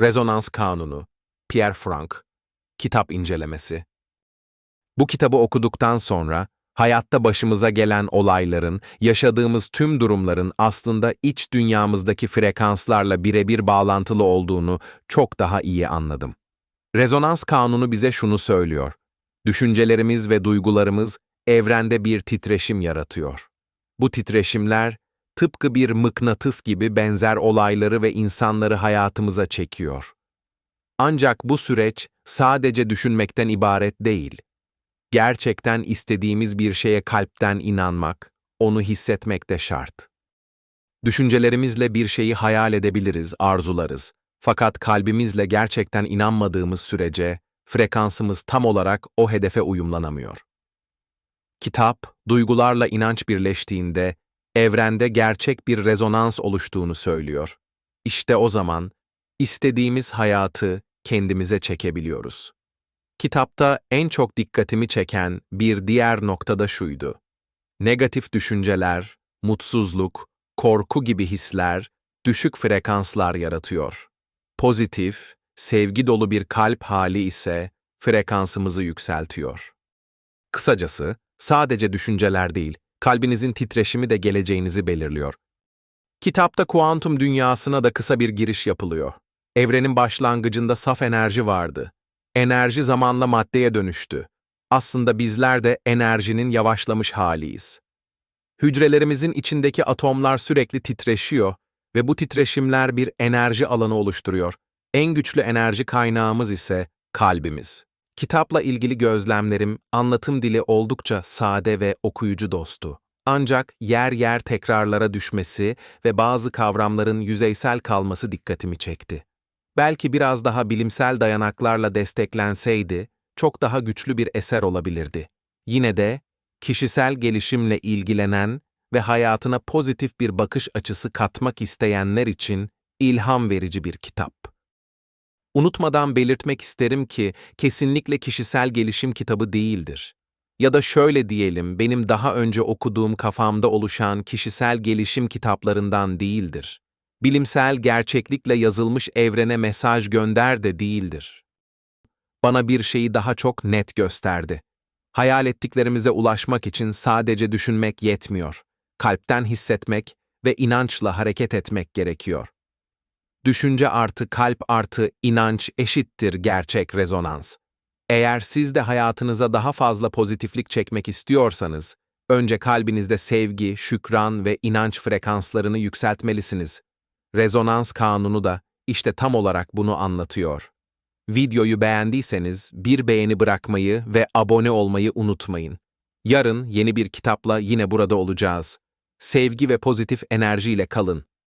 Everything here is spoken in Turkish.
Rezonans Kanunu, Pierre Frank, kitap incelemesi. Bu kitabı okuduktan sonra, hayatta başımıza gelen olayların, yaşadığımız tüm durumların aslında iç dünyamızdaki frekanslarla birebir bağlantılı olduğunu çok daha iyi anladım. Rezonans kanunu bize şunu söylüyor. Düşüncelerimiz ve duygularımız evrende bir titreşim yaratıyor. Bu titreşimler tıpkı bir mıknatıs gibi benzer olayları ve insanları hayatımıza çekiyor. Ancak bu süreç sadece düşünmekten ibaret değil. Gerçekten istediğimiz bir şeye kalpten inanmak, onu hissetmek de şart. Düşüncelerimizle bir şeyi hayal edebiliriz, arzularız. Fakat kalbimizle gerçekten inanmadığımız sürece frekansımız tam olarak o hedefe uyumlanamıyor. Kitap, duygularla inanç birleştiğinde evrende gerçek bir rezonans oluştuğunu söylüyor. İşte o zaman istediğimiz hayatı kendimize çekebiliyoruz. Kitapta en çok dikkatimi çeken bir diğer nokta da şuydu. Negatif düşünceler, mutsuzluk, korku gibi hisler düşük frekanslar yaratıyor. Pozitif, sevgi dolu bir kalp hali ise frekansımızı yükseltiyor. Kısacası, sadece düşünceler değil, kalbinizin titreşimi de geleceğinizi belirliyor. Kitapta kuantum dünyasına da kısa bir giriş yapılıyor. Evrenin başlangıcında saf enerji vardı. Enerji zamanla maddeye dönüştü. Aslında bizler de enerjinin yavaşlamış haliyiz. Hücrelerimizin içindeki atomlar sürekli titreşiyor ve bu titreşimler bir enerji alanı oluşturuyor. En güçlü enerji kaynağımız ise kalbimiz. Kitapla ilgili gözlemlerim, anlatım dili oldukça sade ve okuyucu dostu. Ancak yer yer tekrarlara düşmesi ve bazı kavramların yüzeysel kalması dikkatimi çekti. Belki biraz daha bilimsel dayanaklarla desteklenseydi, çok daha güçlü bir eser olabilirdi. Yine de, kişisel gelişimle ilgilenen ve hayatına pozitif bir bakış açısı katmak isteyenler için ilham verici bir kitap. Unutmadan belirtmek isterim ki kesinlikle kişisel gelişim kitabı değildir. Ya da şöyle diyelim, benim daha önce okuduğum kafamda oluşan kişisel gelişim kitaplarından değildir. Bilimsel gerçeklikle yazılmış evrene mesaj gönder de değildir. Bana bir şeyi daha çok net gösterdi. Hayal ettiklerimize ulaşmak için sadece düşünmek yetmiyor. Kalpten hissetmek ve inançla hareket etmek gerekiyor. Düşünce artı kalp artı inanç eşittir gerçek rezonans. Eğer siz de hayatınıza daha fazla pozitiflik çekmek istiyorsanız, önce kalbinizde sevgi, şükran ve inanç frekanslarını yükseltmelisiniz. Rezonans kanunu da işte tam olarak bunu anlatıyor. Videoyu beğendiyseniz bir beğeni bırakmayı ve abone olmayı unutmayın. Yarın yeni bir kitapla yine burada olacağız. Sevgi ve pozitif enerjiyle kalın.